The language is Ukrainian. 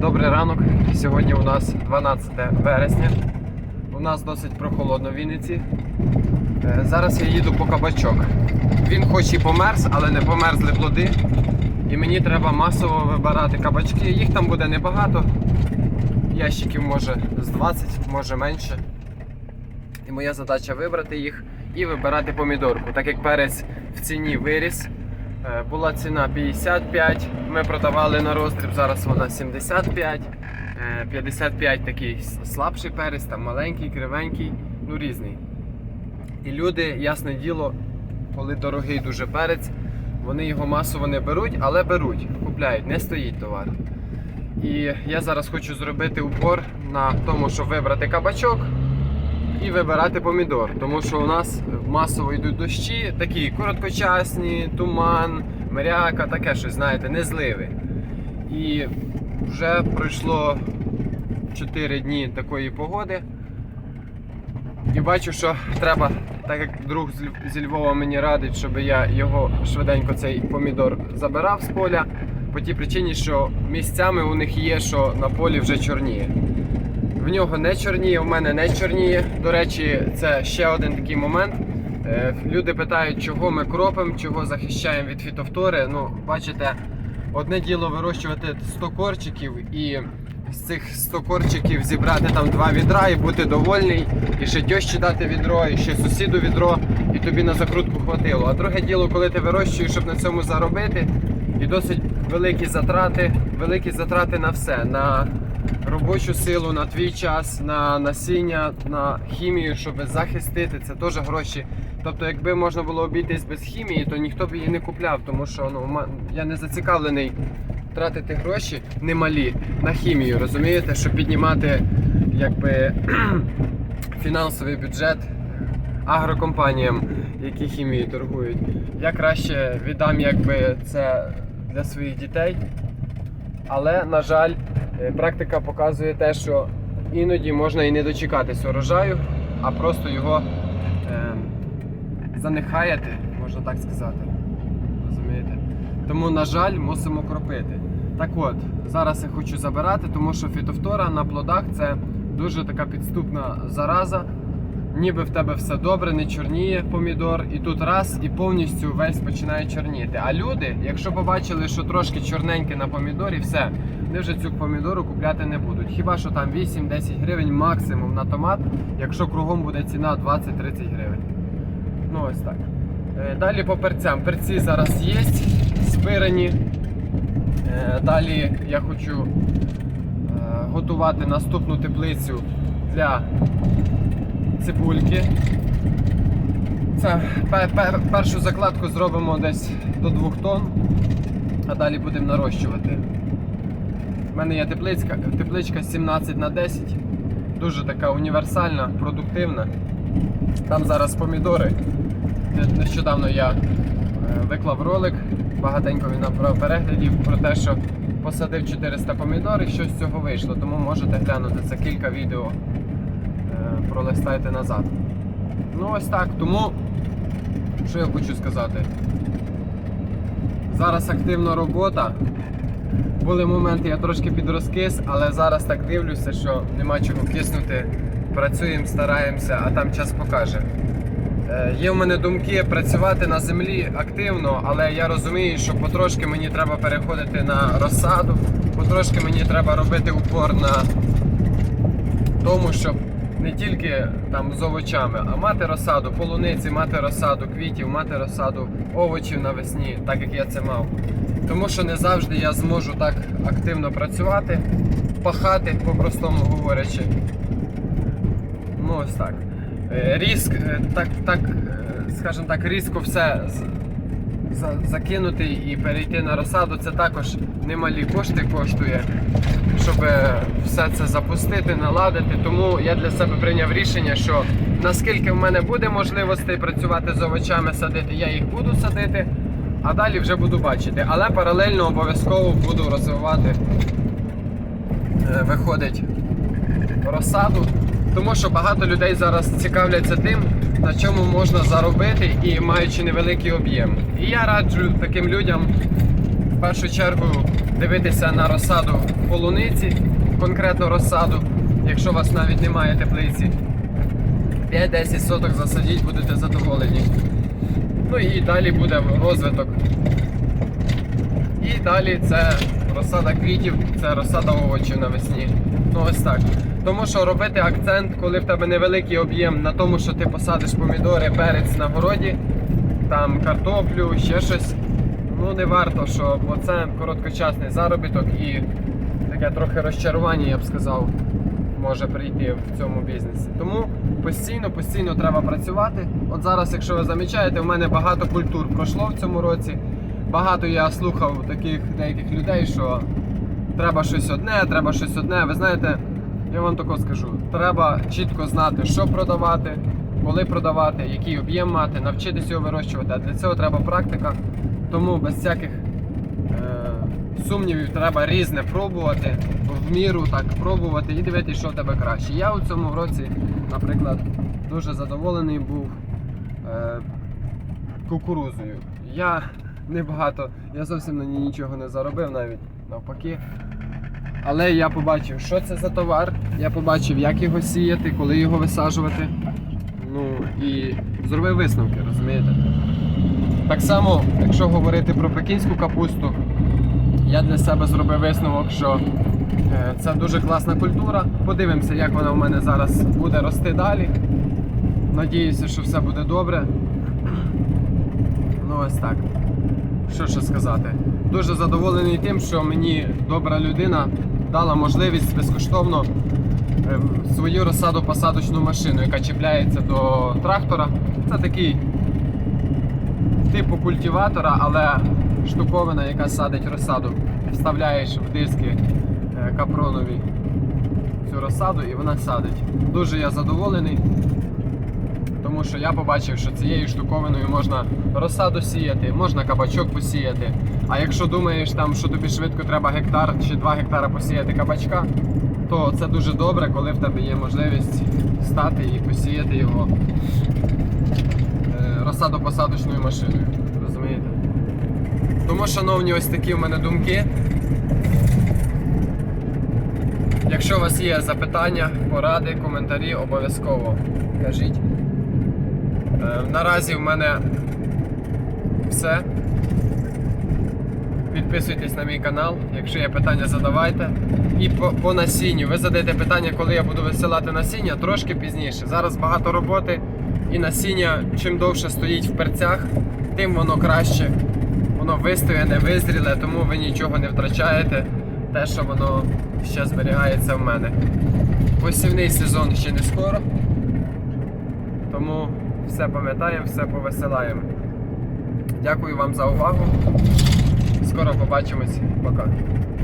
Добрий ранок. Сьогодні у нас 12 вересня. У нас досить прохолодно в Вінниці. Е, Зараз я їду по кабачок. Він хоч і померз, але не померзли плоди. І мені треба масово вибирати кабачки. Їх там буде небагато. Ящиків може з 20, може менше. І моя задача вибрати їх і вибирати помідорку. Так як перець в ціні виріс. Е, Була ціна 55, ми продавали на роздріб, зараз вона 75. Е, 55 такий слабший перець, там маленький, кривенький, ну різний. І люди, ясне діло, коли дорогий дуже перець, вони його масово не беруть, але беруть, купляють, не стоїть товар. І я зараз хочу зробити упор на тому, щоб вибрати кабачок і вибирати помідор, тому що у нас масово йдуть дощі, такі короткочасні, туман, мряка, таке щось, знаєте, не зливи. І вже пройшло 4 дні такої погоди. І бачу, що треба, так як друг зі Львова мені радить, щоб я його швиденько цей помідор забирав з поля, по тій причині, що місцями у них є, що на полі вже чорніє. В нього не чорніє, в мене не чорніє. До речі, це ще один такий момент. Е, Люди питають, чого ми кропимо, чого захищаємо від фітофтори. Ну, бачите, одне діло вирощувати 100 корчиків і з цих 100 корчиків зібрати там два відра і бути довольний, і ще тьощі дати відро, і ще сусіду відро, і тобі на закрутку хватило. А друге діло, коли ти вирощуєш, щоб на цьому заробити, і досить великі затрати, великі затрати на все. На робочу силу, на твій час, на насіння, на хімію, щоб захистити, це теж гроші. Тобто, якби можна було обійтись без хімії, то ніхто б її не купляв, тому що ну, я не зацікавлений тратити гроші немалі на хімію, розумієте, щоб піднімати якби фінансовий бюджет агрокомпаніям, які хімією торгують. Я краще віддам якби це для своїх дітей. Але, на жаль, е, практика показує те, що іноді можна і не дочекатись урожаю, а просто його е, занехаяти, можна так сказати. Розумієте? Тому, на жаль, мусимо кропити. Так от, зараз я хочу забирати, тому що фітофтора на плодах це дуже така підступна зараза. Ніби в тебе все добре, не чорніє помідор, і тут раз і повністю весь починає чорніти. А люди, якщо побачили, що трошки чорненьке на помідорі, все, вони вже цю помідору купляти не будуть. Хіба що там 8-10 гривень максимум на томат, якщо кругом буде ціна 20-30 гривень. Ну ось так. Е, Далі по перцям. Перці зараз є, спирені. Е, Далі я хочу е, готувати наступну теплицю для цибульки. Це пе- пе- першу закладку зробимо десь до 2 тонн, а далі будемо нарощувати. У мене є тепличка, тепличка 17 на 10 дуже така універсальна, продуктивна. Там зараз помідори. Нещодавно я е, виклав ролик, багатенько він набрав переглядів про те, що посадив 400 помідор і що з цього вийшло. Тому можете глянути це кілька відео, пролистайте назад. Ну ось так, тому що я хочу сказати. Зараз активна робота. Були моменти, я трошки підрозкис, але зараз так дивлюся, що нема чого киснути. Працюємо, стараємося, а там час покаже. Е, Є в мене думки працювати на землі активно, але я розумію, що потрошки мені треба переходити на розсаду, потрошки мені треба робити упор на тому, щоб не тільки там з овочами, а мати розсаду полуниці, мати розсаду квітів, мати розсаду овочів навесні, так як я це мав. Тому що не завжди я зможу так активно працювати, пахати, по-простому говорячи. Ну ось так. Е, Різк, е, так, так, е, скажімо так, різко все закинути і перейти на розсаду, це також немалі кошти коштує, щоб е, все це запустити, наладити. Тому я для себе прийняв рішення, що наскільки в мене буде можливостей працювати з овочами, садити, я їх буду садити, а далі вже буду бачити. Але паралельно обов'язково буду розвивати, е, виходить, розсаду. Тому що багато людей зараз цікавляться тим, на чому можна заробити і маючи невеликий об'єм. І я раджу таким людям в першу чергу дивитися на розсаду полуниці, конкретно розсаду, якщо у вас навіть немає теплиці. 5-10 соток засадіть, будете задоволені. Ну і далі буде розвиток. І далі це розсада квітів, це розсада овочів навесні. Ну ось так. Тому що робити акцент, коли в тебе невеликий об'єм на тому, що ти посадиш помідори, перець на городі, там картоплю, ще щось. Ну не варто, що бо це короткочасний заробіток і таке трохи розчарування, я б сказав, може прийти в цьому бізнесі. Тому постійно, постійно треба працювати. От зараз, якщо ви замічаєте, в мене багато культур пройшло в цьому році. Багато я слухав таких деяких людей, що треба щось одне, треба щось одне. Ви знаєте, я вам тако скажу: треба чітко знати, що продавати, коли продавати, який об'єм мати, навчитися його вирощувати. А для цього треба практика. Тому без всяких е, сумнівів треба різне пробувати, в міру так пробувати і дивитися, що в тебе краще. Я у цьому році, наприклад, дуже задоволений був е, кукурузою. Я небагато, я зовсім на ній нічого не заробив навіть навпаки. Але я побачив, що це за товар, я побачив, як його сіяти, коли його висаджувати. Ну і зробив висновки, розумієте? Так само, якщо говорити про пекінську капусту, я для себе зробив висновок, що е, це дуже класна культура. Подивимося, як вона в мене зараз буде рости далі. Надіюся, що все буде добре. Ну ось так. Що ще сказати? Дуже задоволений тим, що мені добра людина дала можливість безкоштовно е, свою розсаду посадочну машину, яка чіпляється до трактора. Це такий типу культиватора, але штуковина, яка садить розсаду. Вставляєш в диски е, капронові цю розсаду і вона садить. Дуже я задоволений, тому що я побачив, що цією штуковиною можна розсаду сіяти, можна кабачок посіяти. А якщо думаєш, там, що тобі швидко треба гектар чи 2 гектара посіяти кабачка, то це дуже добре, коли в тебе є можливість стати і посіяти його е, розсадопосадочною машиною. Розумієте? Тому, шановні, ось такі в мене думки. Якщо у вас є запитання, поради, коментарі, обов'язково кажіть. Е, Наразі в мене все. Підписуйтесь на мій канал, якщо є питання, задавайте. І по, по насінню. Ви задаєте питання, коли я буду висилати насіння, трошки пізніше. Зараз багато роботи, і насіння чим довше стоїть в перцях, тим воно краще. Воно вистоє, не визріле, тому ви нічого не втрачаєте. Те, що воно ще зберігається в мене. Посівний сезон ще не скоро. Тому все пам'ятаємо, все повисилаємо. Дякую вам за увагу. Скоро побачимось. Пока.